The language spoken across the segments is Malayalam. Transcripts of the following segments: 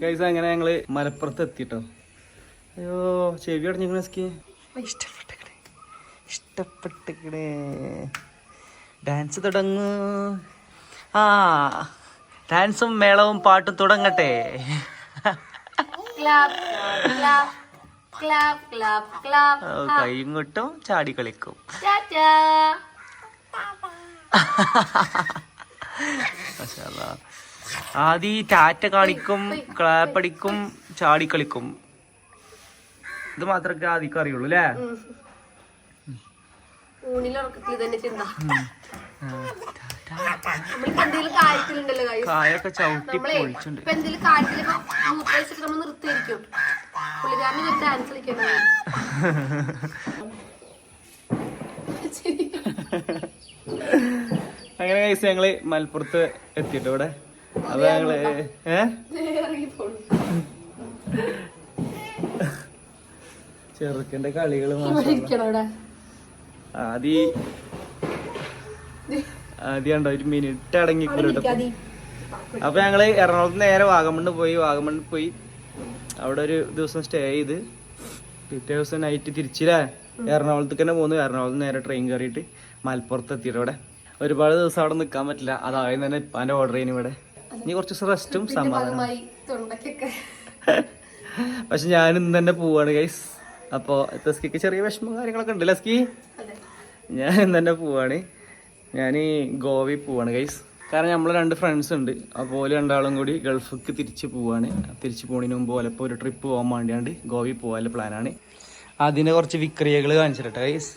ഗൈസ് അങ്ങനെ ഞങ്ങൾ മലപ്പുറത്ത് എത്തിട്ടോ. അയ്യോ ചെവി അടഞ്ഞിങ്ങനെ സ്കി ഇഷ്ടപ്പെട്ടിക്കണേ. ഇഷ്ടപ്പെട്ടിക്കണേ. ഡാൻസ് തുടങ്ങു. ആ ഡാൻസും മേളവും പാട്ടും തുടങ്ങട്ടെ. കൈയും കൊട്ടും ചാടി കളിക്കും. ടാറ്റാ മാഷാ. ആദ്യം ഈ ടാറ്റ കാണിക്കും ക്ലാപ്പടിക്കും ചാടി കളിക്കും ഇത് മാത്രമൊക്കെ ആദ്യം അറിയുള്ളൂ അല്ലേ. കായൊക്കെ ചവിട്ടി പൊളിച്ചുണ്ട് അങ്ങനെ ഞങ്ങൾ മലപ്പുറത്ത് എത്തിയിട്ടോ ഇവിടെ. ഞങ്ങൾ ഏ? ചെറുക്കന്റെ കളികൾ ആദ്യ ആദ്യണ്ടോ അവിടെ ആദ്യം ആദ്യം ഉണ്ടോ ഒരു മിനിറ്റ് അടങ്ങിക്കൂലോ ഇരിക്കാതി. അപ്പൊ ഞങ്ങൾ എറണാകുളത്ത് നേരെ വാഗമണ്ണ് പോയി വാഗമണ്ണ് പോയി. അവിടെ ഒരു ദിവസം സ്റ്റേ ചെയ്ത്. പിറ്റേ ദിവസം നൈറ്റ് തിരിച്ചില്ലേ? എറണാകുളത്തേക്ക് തന്നെ പോന്നു. എറണാകുളത്ത് നേരെ ട്രെയിൻ കയറിയിട്ട് മലപ്പുറത്ത് എത്തിയിട്ട് ഇവിടെ. ഒരുപാട് ദിവസം അവിടെ നിൽക്കാൻ പറ്റില്ല. അതായത് തന്നെ ഇപ്പാന്റെ ഓർഡർ ചെയ്യുന്നു ഇവിടെ. ഇനി കുറച്ച് റെസ്റ്റും സമാധാനം. പക്ഷെ ഞാൻ ഇന്ന് തന്നെ പോവാണ് ഗൈസ് അപ്പോ ലസ്കിക്ക് ചെറിയ വിഷമം കാര്യങ്ങളൊക്കെ ഉണ്ട് ലസ്കി ഞാൻ ഇന്ന് തന്നെ പോവാണ്. ഞാൻ ഗോവയിൽ പോവാണ് ഗൈസ് കാരണം നമ്മൾ രണ്ട് ഫ്രണ്ട്സ് ഉണ്ട്. അപ്പോൾ ഓൽ രണ്ടാളും കൂടി ഗൾഫിക്ക് തിരിച്ച് പോവാണ്. തിരിച്ച് പോണതിന് മുമ്പ് ഓലപ്പോൾ ഒരു ട്രിപ്പ് പോകാൻ വേണ്ടിയാണ്ട് ഗോവയിൽ പോകാനുള്ള പ്ലാനാണ് അതിനെ കുറച്ച് വിക്രിയകൾ കാണിച്ചിട്ടെ ഗൈസ്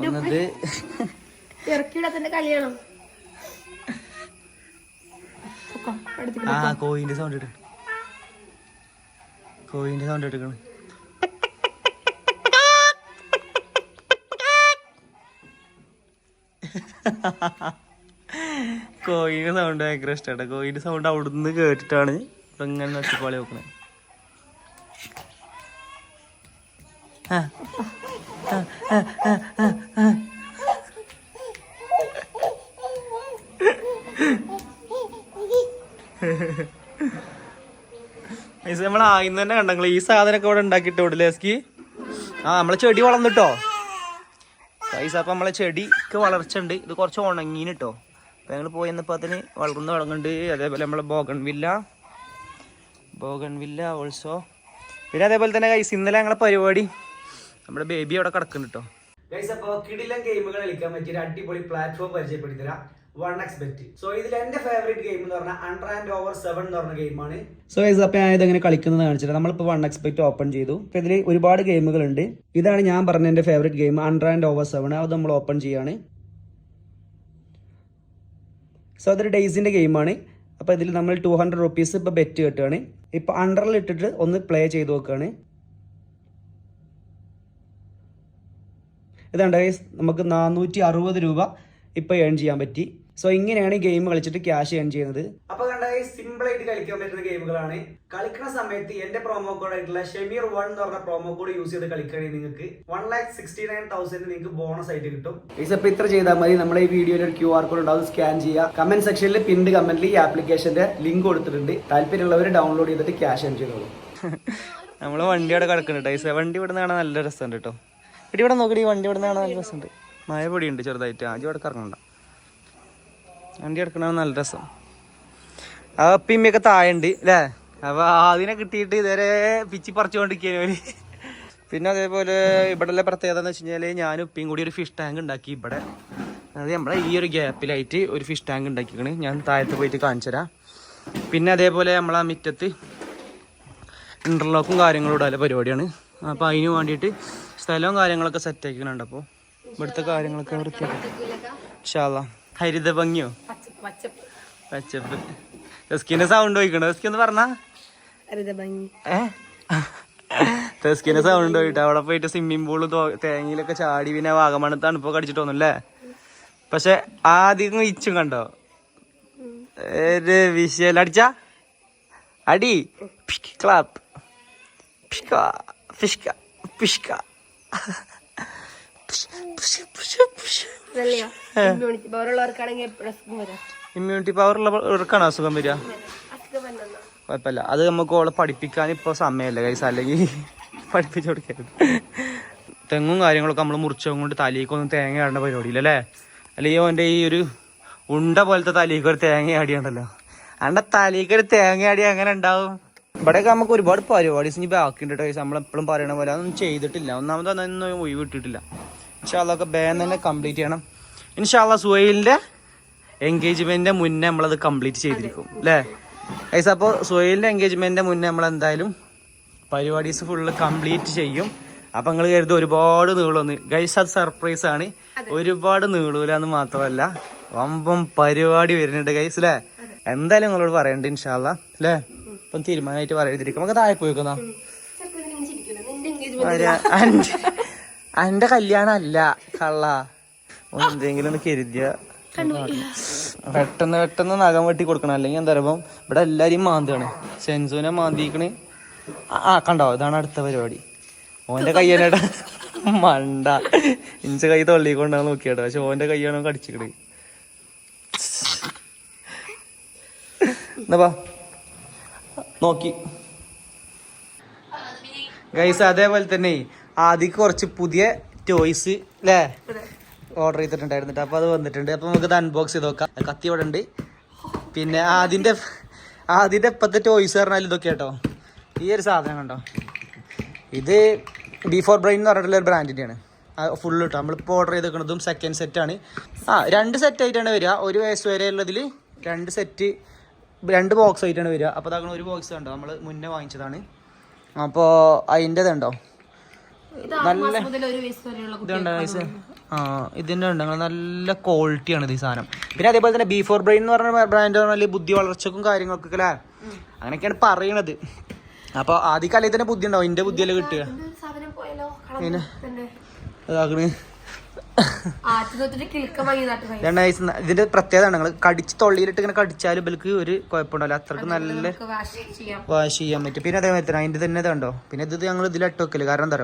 ഒന്നത് കളിയാണോ? ആ കോയിന്റെ സൗണ്ട് ഇട്ട് കോയിന്റെ സൗണ്ട് എടുക്കണം. കോയിന്റെ സൗണ്ട് ഭയങ്കര ഇഷ്ടമാണ് കോയിന്റെ സൗണ്ട് അവിടുന്ന് കേട്ടിട്ടാണ് ഇപ്പൊ ഇങ്ങനെ നട്ടുപാളി നോക്കണേ. ആ ആ, ആ, ആ, ഗൈസ് നമ്മൾ ആയിന്ന് തന്നെ കണ്ടെങ്കിൽ ഈ സാധനമൊക്കെ ഇവിടെ ഉണ്ടാക്കിയിട്ട് ഇവിടെ ലേസ്കി ആ നമ്മളെ ചെടി വളർന്നിട്ടോ? ഗൈസ് അപ്പം നമ്മളെ ചെടിക്ക് വളർച്ച ഉണ്ട് ഇത് കുറച്ച് ഉണങ്ങീന് കേട്ടോ അപ്പം ഞങ്ങൾ പോയി എന്നപ്പോൾ അതിന് വളർന്ന് തുടങ്ങുന്നുണ്ട് അതേപോലെ നമ്മളെ bougainvillea bougainvillea also പിന്നെ അതേപോലെ തന്നെ ഗൈസ് ഇന്നലെ ഞങ്ങളെ പരിപാടി. നമ്മുടെ ബേബി അവിടെ കിടക്കുന്നുണ്ട് കേട്ടോ ഗൈസ് അപ്പോൾ കിടിലം ഗെയിമുകൾ കളിക്കാൻ പറ്റിയ അടിപൊളി പ്ലാറ്റ്ഫോം പരിചയപ്പെടുത്തി തരാം. വൺ എക്സ് ബെറ്റ് സോ ഇതിൽ എന്റെ ഫേവറേറ്റ് ഗെയിം എന്ന് പറഞ്ഞാൽ അണ്ടർ ആൻഡ് ഓവർ സെവൻ എന്ന് പറഞ്ഞ ഗെയിമാണ് സോ ഗൈസ് അപ്പോൾ ഞാൻ ഇതെങ്ങനെ കളിക്കുന്നത് കാണിച്ചിട്ട് നമ്മളിപ്പോൾ വൺ എക്സ്പെക്ട് ഓപ്പൺ ചെയ്തു. അപ്പോൾ ഇതിൽ ഒരുപാട് ഗെയിമുകൾ ഉണ്ട്. ഇതാണ് ഞാൻ പറഞ്ഞ എന്റെ favourite game under and over seven അത് നമ്മൾ ഓപ്പൺ ചെയ്യാണ്. സോ അതൊരു ഡേയ്സിന്റെ ഗെയിമാണ് അപ്പോൾ ഇതിൽ നമ്മൾ ടു ഹൺഡ്രഡ് റുപ്പീസ് ഇപ്പോൾ ബെറ്റ് കെട്ടുകയാണ്. ഇപ്പോൾ അണ്ടറിൽ ഇട്ടിട്ട് ഒന്ന് പ്ലേ ചെയ്ത് നോക്കുകയാണ് ഇതാണ്ട് നമുക്ക് നാനൂറ്റി അറുപത് രൂപ ഇപ്പൊ ഏൺ ചെയ്യാൻ പറ്റി. സോ ഇങ്ങനെയാണ് ഈ ഗെയിം കളിച്ചിട്ട് ക്യാഷ് ഏൺ ചെയ്യുന്നത്. അപ്പൊ കണ്ട സിമ്പിൾ ആയിട്ട് കളിക്കാൻ പറ്റുന്ന ഗെയിമുകളാണ് കളിക്കുന്ന സമയത്ത് എന്റെ പ്രൊമോ കോഡ് ആയിട്ടുള്ള ഷെമീർ വൺ എന്ന് പറഞ്ഞ പ്രൊമോ കോഡ് യൂസ് ചെയ്ത് കളിക്കുകയാണെങ്കിൽ നിങ്ങൾക്ക്. One lakh sixty nine thousand നിങ്ങൾക്ക് ബോണസ് ആയിട്ട് കിട്ടും. ഇപ്പൊ ഇത്ര ചെയ്താൽ മതി. നമ്മുടെ ഈ വീഡിയോയിൽ ഒരു ക്യു ആർ കോഡ് ഉണ്ടാവും. സ്കാൻ ചെയ്യുക. കമന്റ് സെക്ഷനിൽ പിൻഡ് കമന്റിൽ ഈ ആപ്ലിക്കേഷന്റെ ലിങ്ക് കൊടുത്തിട്ടുണ്ട്. താല്പര്യമുള്ളവർ ഡൗൺലോഡ് ചെയ്തിട്ട് ക്യാഷ് ഏൺ ചെയ്തോളൂ. നമ്മൾ വണ്ടി അവിടെ കിടക്കുന്നുണ്ട്. ഐസ വണ്ടി ഇവിടെ നിന്ന് കാണാൻ നല്ല രസമുണ്ട് കേട്ടോ. ഇടി ഇവിടെ നോക്കടി വണ്ടി ഇവിടെ നിന്ന് കാണാൻ നല്ല രസമുണ്ട്. മഴ പൊടിയുണ്ട് ചെറുതായിട്ട്. ആദ്യം ഇവിടെ കറങ്ങണ്ട. വണ്ടി എടുക്കണ നല്ല രസം. ആ ഇമ്മയൊക്കെ താഴെയുണ്ട് അല്ലേ? അപ്പൊ അതിനെ കിട്ടിയിട്ട് ഇതുവരെ പിച്ചി പറിച്ചുകൊണ്ടിരിക്കുകയാണ് പിന്നെ അതേപോലെ ഇവിടെ പ്രത്യേകത എന്ന് വെച്ച് കഴിഞ്ഞാൽ ഞാനും ഉപ്പിയും കൂടി ഒരു ഫിഷ് ടാങ്ക് ഉണ്ടാക്കി ഇവിടെ. അതായത് നമ്മുടെ ഈ ഒരു ഗ്യാപ്പിലായിട്ട് ഒരു ഫിഷ് ടാങ്ക് ഉണ്ടാക്കിക്കണ് ഞാൻ താഴത്ത് പോയിട്ട് കാണിച്ചു തരാം. പിന്നെ അതേപോലെ നമ്മളാ മുറ്റത്ത് ഇന്റർലോക്കും കാര്യങ്ങളും ഇടാല പരിപാടിയാണ്. അപ്പോൾ അതിന് വേണ്ടിയിട്ട് സ്ഥലവും കാര്യങ്ങളൊക്കെ സെറ്റ് ആക്കിക്കുന്നുണ്ട് അപ്പോൾ ഇവിടുത്തെ കാര്യങ്ങളൊക്കെ വൃത്തിയാക്കി. ഷാള ഹരിത ഭംഗിയോ? പച്ചപ്പ് തെസ്കിന്റെ സൗണ്ട് പോയിക്കണോ തെസ്കി ഒന്ന് പറഞ്ഞാ തെസ്കിന്റെ സൗണ്ട് പോയിട്ട് അവിടെ പോയിട്ട് സ്വിമ്മിംഗ് പൂൾ തേങ്ങയിലൊക്കെ ചാടി പിന്നെ വാഗമണ് തണുപ്പൊക്കെ അടിച്ചിട്ട് തോന്നുന്നല്ലേ പക്ഷെ ആദ്യം ഇച്ചും കണ്ടോ? ഒരു വിഷയല്ല അടിച്ച? അടി. ക്ലാപ്പ് പിഷ്ക പിഷ്ക പിഷ്ക. ഇമ്മ്യൂണിറ്റി പവർ ഉള്ളവർക്കാണ് അസുഖം വരിക കുഴപ്പമില്ല. അത് നമുക്ക് ഓളെ പഠിപ്പിക്കാൻ ഇപ്പോൾ സമയമല്ല കൈസ് അല്ലെങ്കിൽ പഠിപ്പിച്ചു കൊടുക്കരുത്. തെങ്ങും കാര്യങ്ങളൊക്കെ നമ്മൾ മുറിച്ചും കൊണ്ട് തലയിക്കൊന്നും തേങ്ങ ആടേണ്ട പരിപാടിയില്ല അല്ലേ? അല്ലെങ്കിൽ അവന്റെ ഈ ഒരു ഉണ്ട പോലത്തെ തലേക്ക് ഒരു തേങ്ങ ആടിയുണ്ടല്ലോ അവന്റെ തലേക്ക് ഒരു തേങ്ങ ആടി അങ്ങനെ ഉണ്ടാവും. ഇവിടെയൊക്കെ നമുക്ക് ഒരുപാട് പരിപാടീസ് ഇനി ബാക്കിയുണ്ട് കേട്ടോ നമ്മൾ എപ്പോഴും പറയണ പോലെ അതൊന്നും ചെയ്തിട്ടില്ല. ഒന്നാമത് അതൊന്നും ഒഴിവ് ഇട്ടിട്ടില്ല ഇൻഷാല്ല വേഗം തന്നെ കംപ്ലീറ്റ് ചെയ്യണം. ഇൻഷാല്ല സുഹൈലിന്റെ എൻഗേജ്മെന്റിന്റെ മുന്നേ നമ്മളത് കംപ്ലീറ്റ് ചെയ്തിരിക്കും അല്ലേ ഗൈസ് അപ്പോൾ സുഹൈലിന്റെ എൻഗേജ്മെന്റിന്റെ മുന്നേ നമ്മൾ എന്തായാലും പരിപാടീസ് ഫുള്ള് കംപ്ലീറ്റ് ചെയ്യും. അപ്പൊ നിങ്ങൾ കരുതും ഒരുപാട് നീളമൊന്ന് ഗൈസ് അത് സർപ്രൈസ് ആണ്. ഒരുപാട് നീളൂല എന്ന് മാത്രമല്ല വമ്പം പരിപാടി വരുന്നുണ്ട് ഗൈസ് അല്ലേ എന്തായാലും നിങ്ങളോട് പറയണ്ട ഇൻഷാല്ല അല്ലേ ഇപ്പം തീരുമാനമായിട്ട് പറയാതിരിക്കും നമുക്ക് താഴെ പോയിക്കുന്ന അന്റെ കല്യാണം അല്ല കള്ള എന്തെങ്കിലും ഒന്ന് കരുതിയ. പെട്ടെന്ന് പെട്ടെന്ന് നഖം വെട്ടി കൊടുക്കണം. അല്ലെങ്കിൽ എന്താ ഇവിടെ എല്ലാരെയും മാന്താണ് സെൻസുവിനെ മാന്തിക്കണ് ആ, കണ്ടോ? ഇതാണ് അടുത്ത പരിപാടി. ഓന്റെ കയ്യനട മണ്ട. ഇഞ്ച കൈ തൊള്ളിക്കൊണ്ടാ നോക്കിയാട്ടോ പക്ഷെ ഓന്റെ കൈയാണ് കടിച്ചിക്കണ്. എന്നാ. നോക്കി. ഗൈസ് അതേപോലെ തന്നെ ആദ്യം കുറച്ച് പുതിയ ടോയ്സ് അല്ലേ ഓർഡർ ചെയ്തിട്ടുണ്ടായിരുന്നിട്ട് അപ്പോൾ അപ്പൊ അത് വന്നിട്ടുണ്ട്. അപ്പൊ നമുക്ക് അൺബോക്സ് ചെയ്ത് നോക്കാം. കത്തി ഇവിടെ ഉണ്ട്. പിന്നെ ആദ്യന്റെ ആദ്യന്റെ ഇപ്പത്തെ ടോയ്സ് പറഞ്ഞാൽ ഇതൊക്കെ കേട്ടോ ഈ ഒരു സാധനം കണ്ടോ? ഇത് ബി ഫോർ ബ്രെയിൻ എന്ന് പറഞ്ഞിട്ടുള്ള ഒരു ബ്രാൻഡിന്റെയാണ് ഫുള്ള് കിട്ടും നമ്മളിപ്പോൾ ഓർഡർ ചെയ്തേക്കുന്നതും സെക്കൻഡ് സെറ്റാണ് ആ രണ്ട് സെറ്റ് ആയിട്ടാണ് വരിക. ഒരു വയസ്സ് വരെ ഉള്ളതിൽ രണ്ട് സെറ്റ് രണ്ട് ബോക്സ് ആയിട്ടാണ് വരിക. അപ്പോൾ അതാകണം ഒരു ബോക്സ് കണ്ടോ? നമ്മൾ മുന്നേ വാങ്ങിച്ചതാണ്. അപ്പോൾ അതിന്റെ വരെയുള്ള ഇതുണ്ടോ ഇതിന്റെ ഉണ്ട്. നല്ല ക്വാളിറ്റിയാണ് ഇത് ഈ സാധനം. പിന്നെ അതേപോലെ തന്നെ ബി ഫോർ ബ്രെയിൻ എന്ന് പറഞ്ഞ ബ്രാൻഡ് പറഞ്ഞാൽ ബുദ്ധി വളർച്ചക്കും കാര്യങ്ങൾക്കൊക്കെ അല്ലേ? അങ്ങനെയൊക്കെയാണ് പറയണത്. അപ്പോൾ ആദ്യ കാലയിൽ തന്നെ ബുദ്ധി ഉണ്ടാവും. എന്റെ ബുദ്ധിയല്ലേ കിട്ടുക? സാധനം ഇതിന്റെ പ്രത്യേകത നിങ്ങൾ കടിച്ച് തൊള്ളിയിലിട്ട് ഇങ്ങനെ കടിച്ചാലും ഇവർക്ക് ഒരു കുഴപ്പമുണ്ടാവില്ല. അത്രയ്ക്ക് നല്ല വാഷ് ചെയ്യാം. വാഷ് ചെയ്യാൻ പറ്റും. പിന്നെ അതേപോലെ തന്നെ അതിന്റെ തന്നെ ഇതുണ്ടോ പിന്നെ ഇത് ഞങ്ങൾ ഇതിലിട്ട് വെക്കൽ. കാരണം എന്താ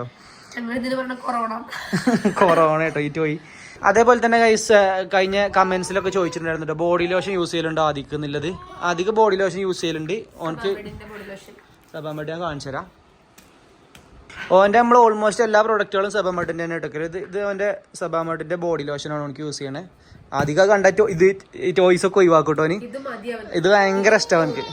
കൊറോണ. കേട്ടോ ഈ പോയി. അതേപോലെ തന്നെ ഗൈസ് കഴിഞ്ഞ കമന്റ്സിലൊക്കെ ചോദിച്ചിട്ടുണ്ടായിരുന്നു ബോഡി ലോഷൻ യൂസ് ചെയ്യലുണ്ടോ ആദിക്ക് എന്നുള്ളത്? ആദിക്ക് ബോഡി ലോഷൻ യൂസ് ചെയ്യലുണ്ട്. ഓനക്ക് ബോഡി ഞാൻ കാണിച്ചു തരാം ഓന്റെ നമ്മൾ ഓൾമോസ്റ്റ് എല്ലാ പ്രൊഡക്റ്റുകളും സബാമട്ടിന്റെ തന്നെ എടുക്കരുത് ഇത് ഇത് ഓന്റെ സബാമട്ടിന്റെ ബോഡി ലോഷനാണ് എനിക്ക് യൂസ് ചെയ്യണേ. അധികം കണ്ട ഇത് ടോയ്സ് ഒക്കെ ഒഴിവാക്കൂട്ടോ ഓന്? ഇത് ഭയങ്കര ഇഷ്ടമാണ് എനിക്ക്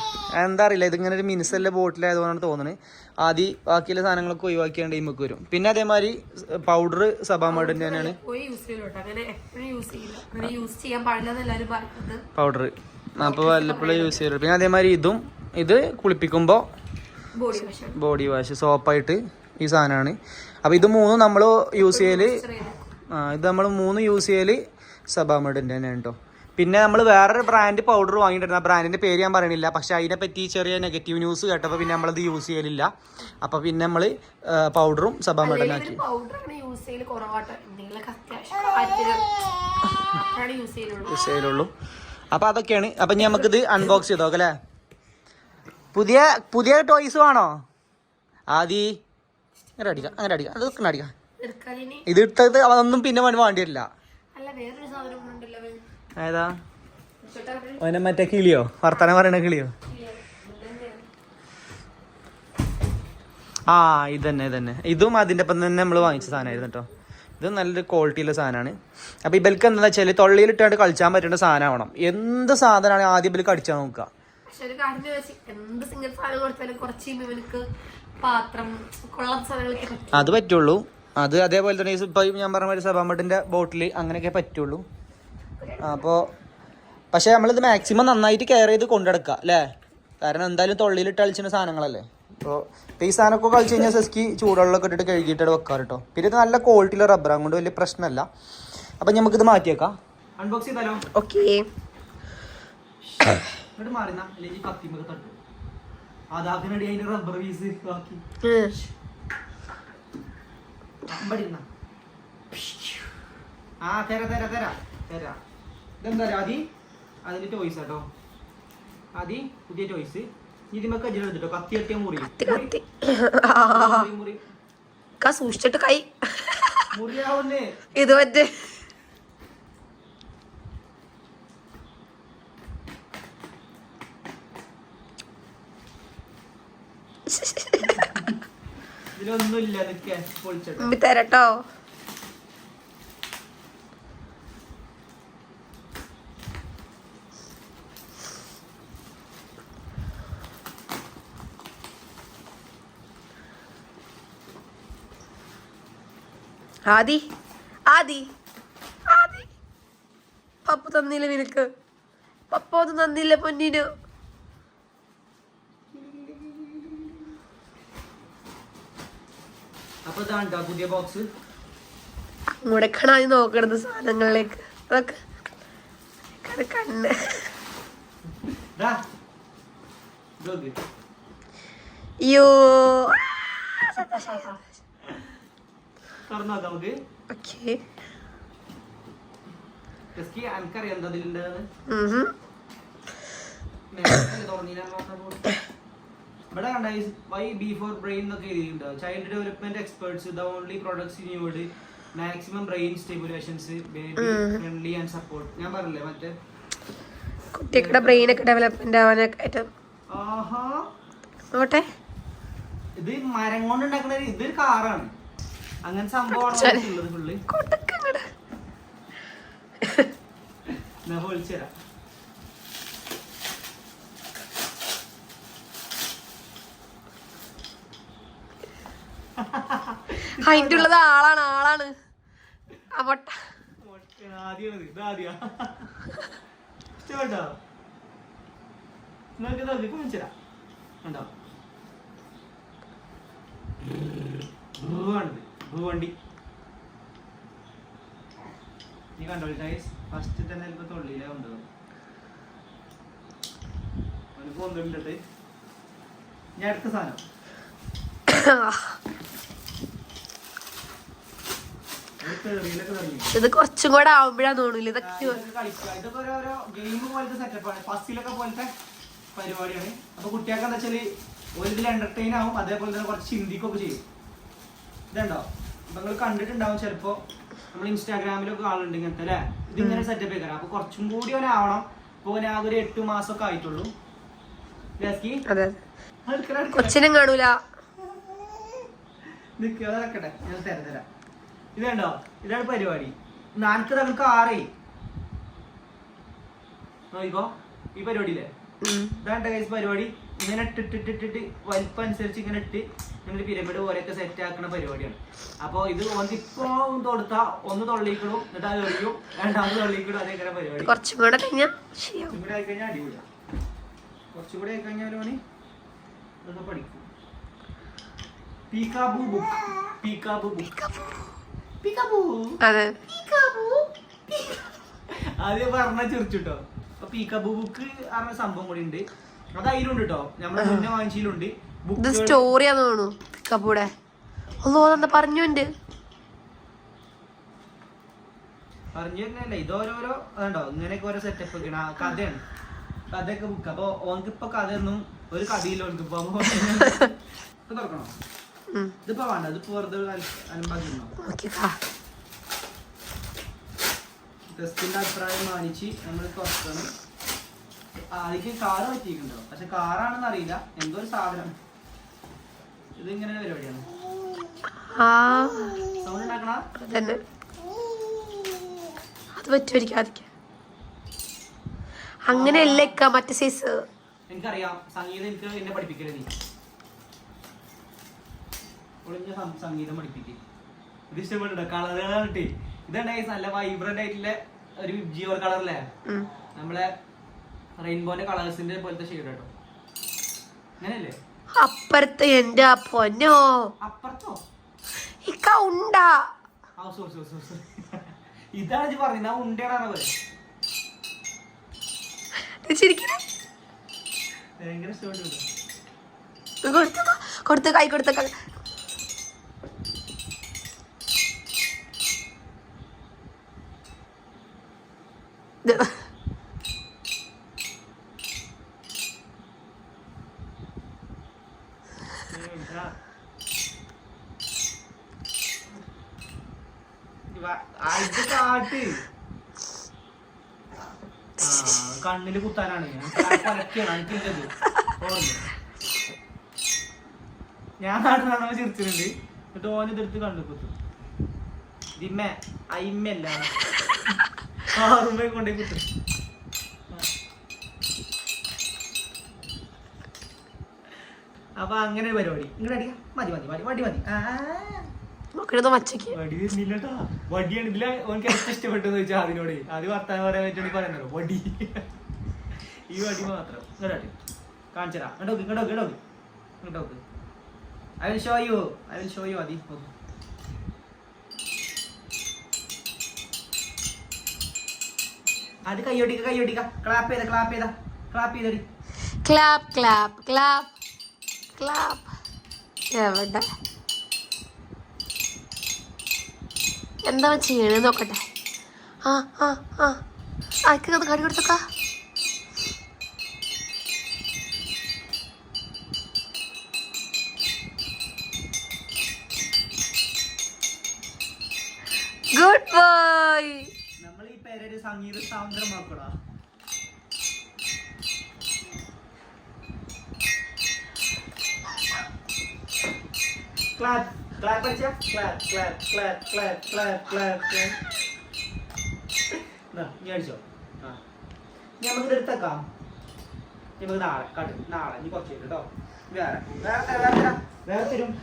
എന്താ അറിയില്ല ഇതിങ്ങനെ ഒരു മിനിസലിലെ ബോട്ടിലായതുകൊണ്ടാണ് തോന്നുന്നത് ആദ്യം ബാക്കിയുള്ള സാധനങ്ങളൊക്കെ ഒഴിവാക്കിയാണ്ട് ഇമ്മക്ക് വരും. പിന്നെ അതേമാതിരി പൗഡർ സബാമേട്ടിന്റെ തന്നെയാണ്. പൗഡർ അപ്പോൾ വല്ലപ്പോഴും യൂസ് ചെയ്യൽ. പിന്നെ അതേമാതിരി ഇതും ഇത് കുളിപ്പിക്കുമ്പോൾ ബോഡി വാഷ് സോപ്പായിട്ട് ഈ സാധനമാണ്. അപ്പോൾ ഇത് മൂന്നും നമ്മൾ യൂസ് ചെയ്യൽ ആ ഇത് നമ്മൾ മൂന്ന് യൂസ് ചെയ്യൽ സബാമഡിന്റെ തന്നെ കേട്ടോ പിന്നെ നമ്മൾ വേറൊരു ബ്രാൻഡ് പൗഡർ വാങ്ങിയിട്ടുണ്ട് ആ ബ്രാൻഡിന്റെ പേര് ഞാൻ പറയണില്ല. പക്ഷേ അതിനെ പറ്റി ചെറിയ നെഗറ്റീവ് ന്യൂസ് കേട്ടപ്പോൾ പിന്നെ നമ്മളത് യൂസ് ചെയ്യലില്ല. അപ്പോൾ പിന്നെ നമ്മൾ പൗഡറും സബാമഡനും ആക്കി. യൂസ് ചെയ്യലുള്ളൂ. അപ്പോൾ അതൊക്കെയാണ്. അപ്പം ഇനി നമുക്കിത് അൺബോക്സ് ചെയ്തോക്കല്ലേ പുതിയ പുതിയ ടോയ്സ് വേണോ? ആദി അങ്ങനെ അടിക്കാം അങ്ങനെ അടിക്കാം. അതൊക്കെ അടിക്കാം. എടുക്കാനിനി ഇത് ഇട്ടത് അതൊന്നും പിന്നെ വേണ്ടി വരില്ല. ഏതാ? അവനെ മറ്റേ കിളിയോ? വർത്തമാനം പറയണ കിളിയോ? ആ ഇത് തന്നെ ഇത് തന്നെ ഇതും അതിന്റെ ഒപ്പം തന്നെ നമ്മൾ വാങ്ങിച്ച സാധനമായിരുന്നു കേട്ടോ. ഇത് നല്ലൊരു ക്വാളിറ്റിയുള്ള സാധനമാണ്. അപ്പോൾ ഇവർക്ക് എന്താ വെച്ചാൽ തൊള്ളിയിലിട്ടാണ്ട് കളിച്ചാൻ പറ്റുന്ന സാധനമാവണം. എന്ത് സാധനമാണ് ആദ്യം ഇവർക്ക് അടിച്ചാൽ നോക്കുക. പക്ഷെ ഒരു കാര്യം എന്ത് സിംഗിൾ സാധനം കൊടുത്താലും കുറച്ച് പാത്രം കൊള്ളാത്ത അത് പറ്റുള്ളൂ. അത് അതേപോലെ തന്നെ ഇപ്പൊ ഞാൻ പറഞ്ഞ ഒരു സഭാമട്ടിന്റെ ബോട്ടിൽ അങ്ങനെയൊക്കെ പറ്റുള്ളൂ. അപ്പോൾ പക്ഷെ നമ്മളിത് മാക്സിമം നന്നായിട്ട് കെയർ ചെയ്ത് കൊണ്ടെടുക്കുക അല്ലേ? കാരണം എന്തായാലും തൊള്ളിയിലിട്ട് കളിച്ചിരുന്ന സാധനങ്ങളല്ലേ? അപ്പോൾ ഈ സാധനമൊക്കെ കളിച്ച് കഴിഞ്ഞാൽ സെസ്കി ചൂടുവെള്ളമൊക്കെ ഇട്ടിട്ട് കഴുകിയിട്ട് വെക്കാറ് കേട്ടോ. പിന്നെ ഇത് നല്ല ക്വാളിറ്റിയിലെ റബ്ബർ അതുകൊണ്ട് വലിയ പ്രശ്നമല്ല. അപ്പം നമുക്കിത് മാറ്റിയേക്കാം. അൺബോക്സ് ചെയ്താലോ? ഓക്കേ മാറിനാ അല്ലെങ്കിൽ കത്തിമൊക്കെ തട്ടും. അതാക്കിനടി അതിന്റെ റബ്ബർ പീസ് ബാക്കി അമ്പടിരുന്ന. ആ. തരാ തരാ തരാ തരാ. ഇതെന്താ ആദി? അതിന്റെ ടോയ്സ് കേട്ടോ ആദി പുതിയ ടോയ്സ് ഇതിമ കജ്ജൽ എടുത്തിട്ടോ? കത്തി കട്ടിയ മുറി. മുറി, സൂക്ഷിച്ചിട്ട് കൈ. മുറിയാവുന്നേ. ഇത് മറ്റേ തരട്ടോ. ആദി ആദി ആദി. പപ്പു തന്നില്ല നിനക്ക്? പപ്പ ഒന്നും തന്നില്ല പൊന്നിന്. ഇതാണ്ടാ പുതിയ ബോക്സ് ആദ്യം നോക്കണത് സാധനങ്ങളിലേക്ക്. അതൊക്കെ അത് കണ്ണ്. അയ്യോ. തുറന്നു നോക്കാം നമുക്ക്? ഓക്കെ. ജസ്റ്റ് എനിക്കറിയാം എന്താ ഇതിലുണ്ടെന്ന്. ഇവിടെ കണ്ട വൈ ബി ഫോർ ബ്രെയിൻ എന്നൊക്കെ എഴുതിയിട്ടുണ്ട്. Child development experts the only products in യൂഡ് maximum brain stimulations baby friendly and support ഞാൻ പറഞ്ഞില്ലേ മറ്റേ? കുട്ടികളുടെ ബ്രെയിൻ ഒക്കെ ഡെവലപ്മെന്റ് ആവാനൊക്കെ ആയിട്ട് ആഹാ. നോട്ടെ ഇത് മരം കൊണ്ട് ഉണ്ടാക്കുന്ന ഇതൊരു കാറാണ്. അങ്ങനെ സംഭവമാണ് ഫുള്ള് കൊട്ടക്കങ്ങട് ഞാൻ വിളിച്ചുതരാം അതിന്റെ ഉള്ളത് ആളാണ് ആളാണ് ആ പൊട്ട ആദ്യം ഇത് ആദ്യം ഇഷ്ടപ്പെട്ടോ നോക്കി ഉള്ളത് ആളാണ്. ആളാണ് ഭൂവാണിത് ഭൂവണ്ടി നീ കണ്ടോ? ഗൈസ് ഫസ്റ്റ് തന്നെ ചിലപ്പോ തൊള്ളിയിലെ അവന് കൊണ്ടുണ്ട് ഞാൻ അടുത്ത സാധനം ഒരു തെറിയിലൊക്കെ തുടങ്ങി ഇത് കുറച്ചും കൂടെ ആവുമ്പോഴാണ് തോന്നില്ല ഇതൊക്കെ ഇതൊക്കെ. ഇതൊക്കെ ഗെയിം പോലത്തെ സെറ്റപ്പാണ് ഫസ്റ്റിലൊക്കെ പോലത്തെ പരിപാടിയാണ്. അപ്പൊ കുട്ടികൾക്ക് എന്താ വെച്ചാൽ ഒരു ഇതിൽ എന്റർടൈൻ ആവും. അതേപോലെ തന്നെ കുറച്ച് ചിന്തിക്കൊക്കെ ചെയ്യും. ഇതുണ്ടോ? നിങ്ങൾ കണ്ടിട്ടുണ്ടാവും ചിലപ്പോ നമ്മൾ ഇൻസ്റ്റാഗ്രാമിലൊക്കെ ആളുണ്ട് ഇങ്ങനത്തെ അല്ലേ? ഇതിങ്ങനെ സെറ്റപ്പ് ചെയ്തരാം അപ്പൊ കുറച്ചും കൂടി അവനാവണം ഇപ്പൊ ആ ഒരു എട്ട് മാസമൊക്കെ ആയിട്ടുള്ളൂ. കൊച്ചിനും കാണൂല. നിക്ക് അത് നടക്കട്ടെ ഞാൻ തരാം തരാം ഇതുണ്ടോ? ഇതാണ് പരിപാടി. നാനക്ക് നമുക്ക് ആറേ. നോക്കിക്കോ ഈ പരിപാടിയില്ലേ. ഇതാണ് ഗൈസ് പരിപാടി? ഇങ്ങനെ ഇട്ടിട്ടിട്ടിട്ടിട്ട് വലിപ്പം അനുസരിച്ച് ഇങ്ങനെ ഇട്ട് നിങ്ങൾ പിരമിഡ് പോലെയൊക്കെ സെറ്റ് ആക്കുന്ന പരിപാടിയാണ്. അപ്പോൾ ഇത് ഒന്നിപ്പോ തൊടുത്താ ഒന്ന് തൊള്ളിക്കണം എന്നിട്ട് അത് എറിയും രണ്ടാമത് തൊള്ളിക്കണം അതേക്കര പരിപാടി. കുറച്ചും കൂടെ കഴിഞ്ഞാ ശരിയാവും. ആയി ആയിക്കഴിഞ്ഞാൽ അടിപൊളിയാണ് കുറച്ചുകൂടെ ആയിക്കഴിഞ്ഞാൽ ഓന് ഇതൊക്കെ പഠിക്കും. പീക്കാബു ബുക്ക് പീക്കാബു ബുക്ക് അതെ. പീക്കാബു ആദ്യം പറഞ്ഞ ചിരിച്ചിട്ടോ. അപ്പൊ പീക്കബു ബുക്ക് പറഞ്ഞ സംഭവം കൂടി ഉണ്ട്. അത് അതിലുണ്ട് കേട്ടോ നമ്മളെ മുന്നേ വാങ്ങിച്ചിലുണ്ട് ഇത് ബുക്ക് സ്റ്റോറിയാന്ന് തോന്നുന്നു പിക്കപ്പൂടെ. ഒന്നോ എന്താ പറഞ്ഞു എന്റെ പറഞ്ഞു തന്നെയല്ല ഇതോരോരോ അതുണ്ടോ? ഇങ്ങനെയൊക്കെ ഓരോ സെറ്റപ്പ് ഒക്കെയാണ് ആ. കഥയാണ്. കഥയൊക്കെ ബുക്ക് അപ്പൊ ഓനക്കിപ്പോ ഇപ്പൊ കഥയൊന്നും ഒരു കഥയില്ല ഓനക്കിപ്പോ തുറക്കണോ? ഇതിപ്പോ വേണ്ട ഇതിപ്പോ വെറുതെ അനുഭവിക്കണോ നോക്കിക്കാ ടെസ്റ്റിന്റെ അഭിപ്രായം മാനിച്ച് നമ്മൾ തുറക്കണം. ആദ്യം കാറ് പറ്റിയിട്ടുണ്ടോ? പക്ഷെ കാറാണെന്ന് അറിയില്ല. എന്തോ ഒരു സാധനം. ഇത് ഇങ്ങനെ പരിപാടിയാണ് സൗണ്ട് ഉണ്ടാക്കണ? അത് പറ്റുമായിരിക്കും അങ്ങനെയല്ല മറ്റേ സൈസ് എനിക്കറിയാം. സംഗീതം എനിക്ക് എന്നെ പഠിപ്പിക്കരുത് നീ. ഒളിഞ്ഞ സംഗീതം പഠിപ്പിക്കും. ഇത് ഇഷ്ടപ്പെട്ടോ കളറുകളാണ് ഇതുണ്ടായി നല്ല വൈബ്രന്റ് ആയിട്ടുള്ള ഒരു ജിയോ കളറല്ലേ നമ്മളെ റെയിൻബോന്റെ കളേഴ്സിന്റെ പോലത്തെ ഷെയ്ഡ് കേട്ടോ അങ്ങനല്ലേ അപ്പുറത്ത് എന്റെ പൊന്നോ? അപ്പുറത്തോ? ഇക്ക ഉണ്ടാ സോറി സോറി സോറി ഇതാണ് പറയുന്നത് ആ ഉണ്ടയാണ് ഭയങ്കര കൊടുത്ത? കൈ കൊടുത്ത കണ്ണിൽ കുത്താനാണ് ഞാൻ നാട്ടിലാണ് ചിരിച്ചിട്ടുണ്ട്. എന്നിട്ട് ഓന് കണ്ണു കുത്തും. ദിമ്മ അയിമ്മല്ല ആറുമ്പേ കൊണ്ടേ കുത്തു അപ്പൊ അങ്ങനെ പരിപാടി. ഇങ്ങോട്ട് അടിക്കാം. മതി മതി മതി വടി മതി. വടി വരുന്നില്ലട്ടാ. വടിയാണ്. ഇതില ഓനക്ക് ഏറ്റവും ഇഷ്ടപ്പെട്ടെന്ന് വെച്ചാൽ അതിനോട്. അത് വർത്താനം പറയാൻ പറ്റുമെങ്കിൽ പറയുന്നല്ലോ വടി. ഈ വടി മാത്രം. ഇങ്ങോട്ട് കാണിച്ചരാ. ഇങ്ങോട്ട് ഇങ്ങോട്ട് ഇങ്ങോട്ട് ഇങ്ങോട്ട് I will show you I will show you അതി നോക്ക്. അത് കയ്യോട്ടിക്ക കയ്യോട്ടിക്ക. ക്ലാപ്പ് ചെയ്ത ക്ലാപ്പ് ചെയ്ത. ക്ലാപ്പ് ചെയ്തടി. ക്ലാപ്പ് ക്ലാപ്പ് ക്ലാപ്പ് ക്ലാപ്പ് എവിടെ? എന്താ ചെയ്യണേ നോക്കട്ടെ. ആ ആ ആ. ആക്കി അത് കടി കൊടുത്തക്ക clap, clap, clap, clap, clap, clap. Clap നീ അടിച്ചോ. ആ. ഇനി നമുക്ക് എടുത്തേക്കാം. നമുക്ക് നാളെ കട്ട് നാളെ നീ കുറച്ച് കേട്ടോ വേറെ വേറെ തരാം, വേറെ. വേറെ.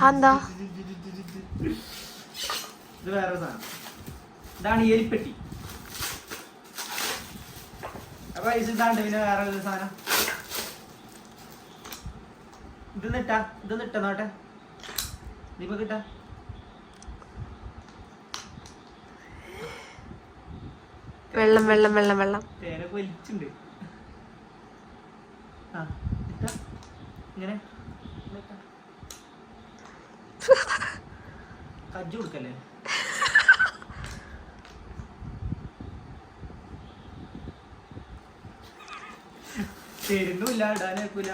അതെന്താ? ഇത് വേറെ സാധനം. ഇതാണ് എലിപ്പെട്ടി. അപ്പൊ ഇത് ഇതാണ്ട് പിന്നെ വേറെ ഒരു സാധനം. ഇത് നിട്ടാ ഇത് നിട്ട. നോട്ടെ ഇതിപ്പോ കിട്ടാ. വെള്ളം വെള്ളം വെള്ളം വെള്ളം. പേരെ വലിച്ചുണ്ട്. ആ ഇട്ട. ഇങ്ങനെ. ഇട്ടാ. കജ്ജ് കൊടുക്കല്ലേ? തരുന്നുമില്ല ഇടാനേക്കൂല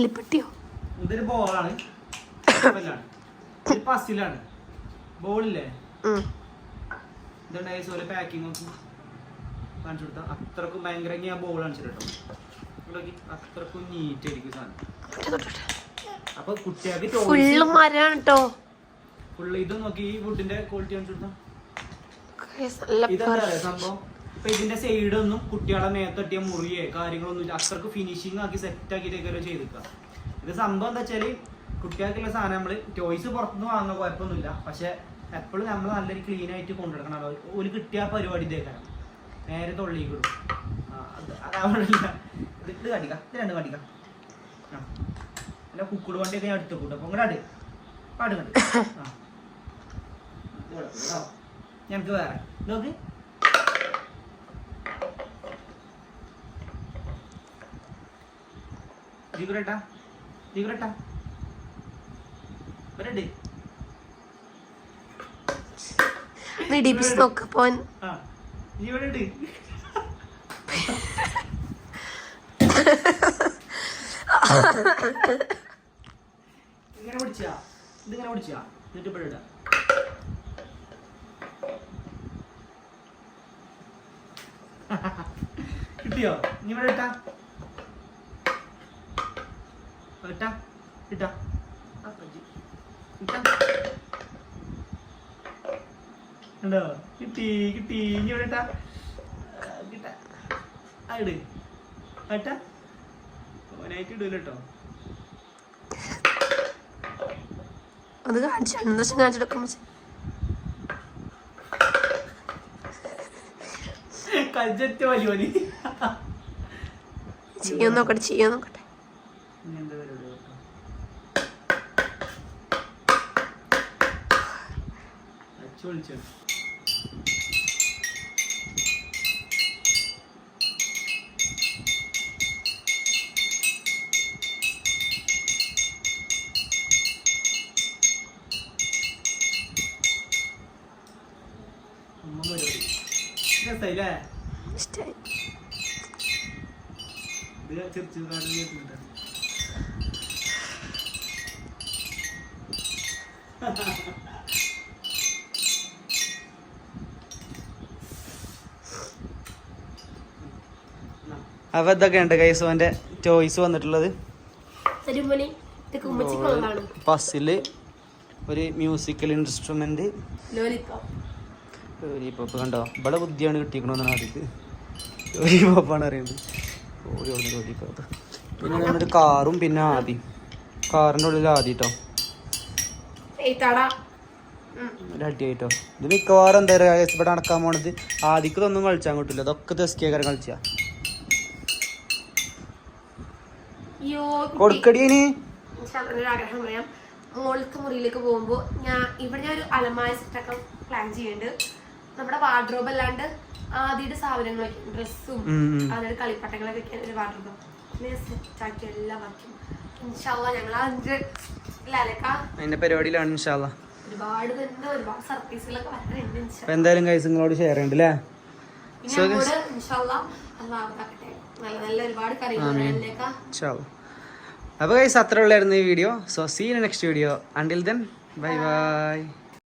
എലിപ്പെട്ടിയോ ഇതൊരു ബോളാണ്. പസിലാണ്. ബോളില്ലേ. ഇതുണ്ടായ പോലെ പാക്കിംഗ് നോക്കി കാണിച്ചു കൊടുത്താൽ അത്രക്കും ഭയങ്കര ഞാൻ ബോൾ കാണിച്ചു കേട്ടോ. അത്രക്കും നീറ്റ് ആയിരിക്കും സാധനം. അപ്പൊ കുട്ടികൾക്ക് ഫുള്ള് മരാണ് കേട്ടോ ഫുള്ള് ഇത് നോക്കി ഈ ഫുഡിന്റെ ക്വാളിറ്റി കാണിച്ചു കൊടുത്താൽ ഇതെന്താ സംഭവം? ഇപ്പൊ ഇതിന്റെ സൈഡ് ഒന്നും കുട്ടികളെ മേത്തട്ടിയ മുറിയെ കാര്യങ്ങളൊന്നും ഇല്ല. അത്രയ്ക്ക് ഫിനിഷിങ് ആക്കി സെറ്റ് ആക്കിയിട്ടൊക്കെ ചെയ്തിക്കുക ഇത് സംഭവം എന്താ വെച്ചാൽ കുട്ടികൾക്കുള്ള സാധനം നമ്മൾ ടോയ്സ് പുറത്തുനിന്ന് വാങ്ങുന്ന കുഴപ്പമൊന്നുമില്ല. പക്ഷെ എപ്പോഴും നമ്മൾ നല്ലൊരു ക്ലീൻ ആയിട്ട് കൊണ്ടുനടക്കണം. ഒരു കിട്ടിയ പരിപാടി ഇതേക്കാരം നേരെ തൊള്ളി കിടും. അതാവണില്ല. ഇത് കാട്ടിക്ക ഇത് രണ്ട് കാട്ടിക്ക അല്ല കുക്കുട് വണ്ടിയൊക്കെ ഞാൻ എടുത്തു കൂട്ടും അപ്പൊ ഇങ്ങോട്ട് പാട് കണ്ട് ആ. ഞങ്ങൾക്ക് വേറെ. നോക്ക്. ജിഗുരട്ടാ ജിഗുരട്ടാ വരണ്ട് ഇടിപ്പിച്ച് നോക്കപ്പോൻ ആ നീ ഇവിടെ ഉണ്ട് ഇങ്ങനെ പിടിച്ചാ ഇതിങ്ങനെ പിടിച്ചാ. എന്നിട്ട് ഇടാ. കിട്ടിയോ? നീ ഇവിടെ ഇട്ടാ. ഇട്ടാ ഇട്ടാ. ഉണ്ടോ കിട്ടി കിട്ടി. ഇനി ഇവിടെ ഇട്ടാ. കിട്ടാ. ആ ഇട്. ആ, ഇട്ടാ. ഓനായിട്ട് ഇടൂല കേട്ടോ. അത് കാണിച്ചു കജ്ജറ്റ് വലിയോനി. ചെയ്യാൻ നോക്കട്ടെ ചെയ്യാൻ നോക്കട്ടെ ഇനി എന്താ പരിപാടി നോക്കാം. അച്ചു വിളിച്ചോ അമ്മ പരിപാടി രസായില്ലേ ഇഷ്ടായി ഇത് ചെറിയ കാട് കേട്ടിട്ടുണ്ട് അപ്പോൾ ഇതൊക്കെ ഉണ്ട് കൈസ് അവന്റെ ചോയ്സ് വന്നിട്ടുള്ളത്. പസിൽ ഒരു മ്യൂസിക്കൽ ഇൻസ്ട്രുമെന്റ് ലോലിപ്പോപ്പ് ലോലിപോപ്പ് കണ്ടോ? ഇവിടെ ബുദ്ധിയാണ് കിട്ടിക്കണമെന്നാണ് ആദ്യത്ത് ലോലിപോപ്പാണ് അറിയുന്നത്. ഓടി പിന്നെ നമ്മുടെ കാറും പിന്നെ ആദി കാറിന്റെ ഉള്ളിൽ ആദി കേട്ടോ എയ്ത്താട ഒരു അടിയായിട്ടോ. ഇത് മിക്കവാറും എന്താ പറയുക ഇവിടെ നടക്കാൻ പോണത് ആദിക്ക് ഇതൊന്നും കളിച്ചാൻ കിട്ടില്ല ഇതൊക്കെ തെസ്കിയാക്കാരം കളിച്ചാ അയ്യോ കൊടുക്കടിയന് ആഗ്രഹം പറയാം. മോൾക്ക് മുറിയിലേക്ക് പോകുമ്പോ ഞാൻ ഇവിടെ ഞാൻ ഒരു അലമായ സെറ്റൊക്കെ പ്ലാൻ ചെയ്യുന്നുണ്ട് നമ്മുടെ വാർഡ്രോബ് അല്ലാണ്ട് ആദ്യയുടെ സാധനങ്ങൾ വെക്കും ഡ്രസ്സും അതായത് കളിപ്പട്ടങ്ങളൊക്കെ വെക്കാൻ ഒരു വാർഡ്രോബ് സെറ്റാക്കി എല്ലാം വയ്ക്കും. ഇൻഷാല്ല ഞങ്ങൾ അഞ്ച് അതിന്റെ പരിപാടിയിലാണ് ഇൻഷാല്ല ഒരുപാട് തന്നെ ഒരുപാട് സർപ്രൈസുകളൊക്കെ വരാനുണ്ട് എന്തായാലും കൈസ് നിങ്ങളോട് ഷെയർ അല്ലേ ഇൻഷാല്ല അള്ളാഹുതാക്കട്ടെ നല്ല നല്ല ഒരുപാട് അപ്പോൾ കൈസ് അത്ര ഉള്ളായിരുന്നു ഈ video so see next video until then bye bye